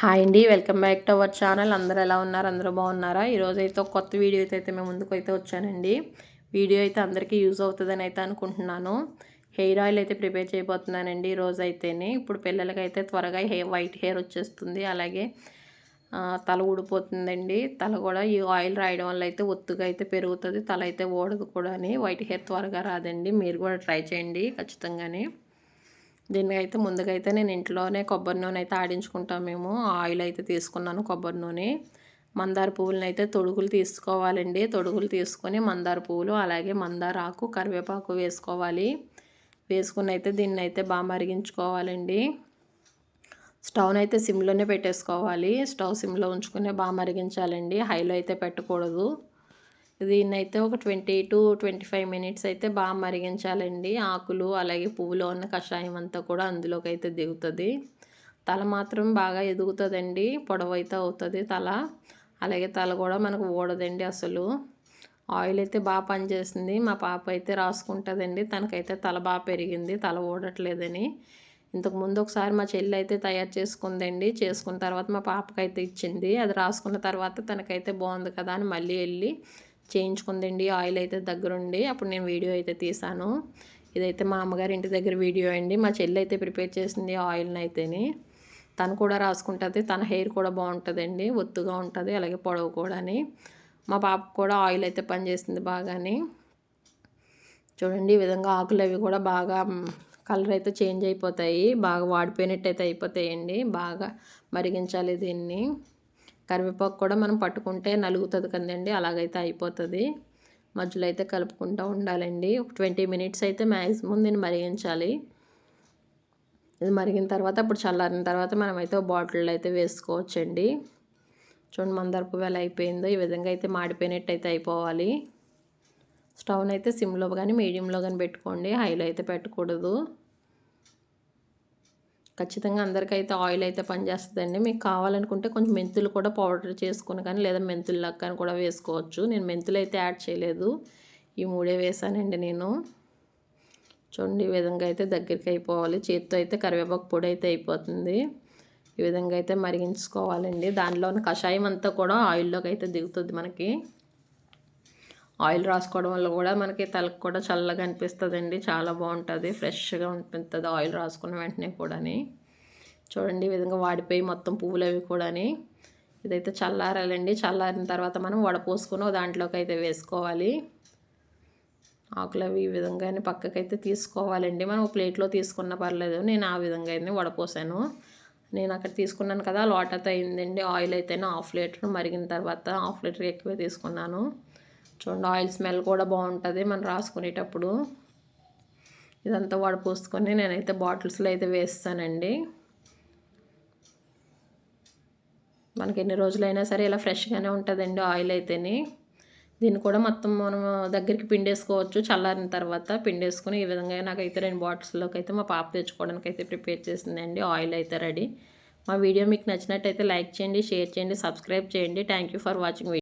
Hi అండి welcome back to our channel. అందరూ ఎలా ఉన్నారు? అందరూ బాగున్నారా? ఈరోజు అయితే ఒక కొత్త వీడియో అయితే మేము ముందుకు అయితే వచ్చానండి. వీడియో అయితే అందరికీ యూజ్ అవుతుందని అయితే అనుకుంటున్నాను. హెయిర్ ఆయిల్ అయితే ప్రిపేర్ చేయబోతున్నానండి ఈరోజు అయితేనే. ఇప్పుడు పిల్లలకి అయితే త్వరగా హెయిర్ వైట్ హెయిర్ వచ్చేస్తుంది. అలాగే తల ఊడిపోతుందండి. తల కూడా ఈ ఆయిల్ రాయడం వల్ల అయితే ఒత్తుగా అయితే పెరుగుతుంది. తల అయితే ఓడదు కూడా వైట్ హెయిర్ త్వరగా రాదండి. మీరు కూడా ట్రై చేయండి ఖచ్చితంగానే. దీనికైతే అయితే ముందుగా అయితే నేను ఇంట్లోనే కొబ్బరి నూనె అయితే ఆడించుకుంటాం మేము. ఆయిల్ అయితే తీసుకున్నాను కొబ్బరి నూనె. మందార పువ్వులను అయితే తొడుగులు తీసుకోవాలండి. తొడుగులు తీసుకొని మందార పువ్వులు అలాగే మందార ఆకు కరివేపాకు వేసుకోవాలి. వేసుకుని అయితే దీన్ని అయితే బాగా మరిగించుకోవాలండి. స్టవ్ని అయితే సిమ్లోనే పెట్టేసుకోవాలి. స్టవ్ సిమ్లో ఉంచుకునే బాగా మరిగించాలండి. హైలో అయితే పెట్టకూడదు. దీన్ని అయితే ఒక twenty to twenty five minutes అయితే బాగా మరిగించాలండి. ఆకులు అలాగే పువ్వులో ఉన్న కషాయం అంతా కూడా అందులోకి అయితే దిగుతుంది. తల మాత్రం బాగా ఎదుగుతుందండి. పొడవైతే అవుతుంది తల. అలాగే తల కూడా మనకు ఓడదండి అసలు. ఆయిల్ అయితే బాగా పనిచేసింది మా పాప అయితే రాసుకుంటుందండి. తనకైతే తల బాగా పెరిగింది. తల ఓడట్లేదని ఇంతకు ముందు ఒకసారి మా చెల్లి అయితే తయారు చేసుకుందండి. చేసుకున్న తర్వాత మా పాపకైతే ఇచ్చింది. అది రాసుకున్న తర్వాత తనకైతే బాగుంది కదా అని మళ్ళీ వెళ్ళి చేయించుకుందండి ఆయిల్ అయితే దగ్గరుండి. అప్పుడు నేను వీడియో అయితే తీసాను ఇదైతే మా అమ్మగారి ఇంటి దగ్గర వీడియో అండి. మా చెల్లి అయితే ప్రిపేర్ చేసింది ఆయిల్ని అయితేని. తను కూడా రాసుకుంటుంది తన హెయిర్ కూడా బాగుంటుందండి ఒత్తుగా ఉంటుంది అలాగే పొడవు కూడా మా పాపకు కూడా ఆయిల్ అయితే పనిచేస్తుంది బాగాని. చూడండి ఈ విధంగా ఆకులు అవి కూడా బాగా కలర్ అయితే చేంజ్ అయిపోతాయి. బాగా వాడిపోయినట్టు అయితే అయిపోతాయండి. బాగా మరిగించాలి దీన్ని. కరివేపాకు కూడా మనం పట్టుకుంటే నలుగుతుంది కదండి అలాగైతే అయిపోతుంది. మధ్యలో అయితే కలుపుకుంటూ ఉండాలండి. ఒక ట్వంటీ మినిట్స్ అయితే మ్యాక్సిమం దీన్ని మరిగించాలి. ఇది మరిగిన తర్వాత అప్పుడు చల్లారిన తర్వాత మనమైతే బాటిల్లో అయితే వేసుకోవచ్చండి. చూడండి మందరపు వేళ అయిపోయిందో ఈ విధంగా అయితే మాడిపోయినట్టు అయితే అయిపోవాలి. స్టవ్ని అయితే సిమ్లో కానీ మీడియంలో కానీ పెట్టుకోండి. హైలో అయితే పెట్టకూడదు. ఖచ్చితంగా అందరికైతే ఆయిల్ అయితే పనిచేస్తుందండి. మీకు కావాలనుకుంటే కొంచెం మెంతులు కూడా పౌడర్ చేసుకుని కానీ లేదా మెంతులు లక్కని కూడా వేసుకోవచ్చు. నేను మెంతులు అయితే యాడ్ చేయలేదు. ఈ మూడే వేసానండి నేను. చూడండి ఈ విధంగా అయితే దగ్గరికి అయిపోవాలి. చేతితో అయితే కరివేపాకు పొడి అయితే అయిపోతుంది. ఈ విధంగా అయితే మరిగించుకోవాలండి. దానిలోని కషాయం అంతా కూడా ఆయిల్లోకి అయితే దిగుతుంది మనకి. ఆయిల్ రాసుకోవడం వల్ల కూడా మనకి తలకు కూడా చల్లగా అనిపిస్తుందండి. చాలా బాగుంటుంది. ఫ్రెష్గా ఉంటుంది ఆయిల్ రాసుకున్న వెంటనే కూడాని. చూడండి ఈ విధంగా వాడిపోయి మొత్తం పువ్వులు అవి కూడాని. ఇదైతే చల్లారాలండి. చల్లారిన తర్వాత మనం వడపోసుకుని దాంట్లోకి అయితే వేసుకోవాలి. ఆకులు అవి ఈ విధంగానే పక్కకైతే తీసుకోవాలండి. మనం ప్లేట్లో తీసుకున్న పర్లేదు. నేను ఆ విధంగా అయితే వడపోసాను నేను అక్కడ తీసుకున్నాను కదా లోటతో అయిందండి. ఆయిల్ అయితే హాఫ్ లీటర్ మరిగిన తర్వాత హాఫ్ లీటర్ ఎక్కువే తీసుకున్నాను. చూడండి ఆయిల్ స్మెల్ కూడా బాగుంటుంది మనం రాసుకునేటప్పుడు. ఇదంతా వడపోసుకొని నేనైతే బాటిల్స్లో అయితే వేస్తానండి. మనకి ఎన్ని రోజులైనా సరే ఇలా ఫ్రెష్గానే ఉంటుందండి ఆయిల్ అయితేని. దీన్ని కూడా మొత్తం మనం దగ్గరికి పిండేసుకోవచ్చు చల్లారిన తర్వాత పిండేసుకుని ఈ విధంగా నాకైతే రెండు బాటిల్స్లోకి అయితే మా పాప తెచ్చుకోవడానికి అయితే ప్రిపేర్ చేసిందండి ఆయిల్ అయితే రెడీ. మా వీడియో మీకు నచ్చినట్టయితే లైక్ చేయండి షేర్ చేయండి సబ్స్క్రైబ్ చేయండి. Thank for watching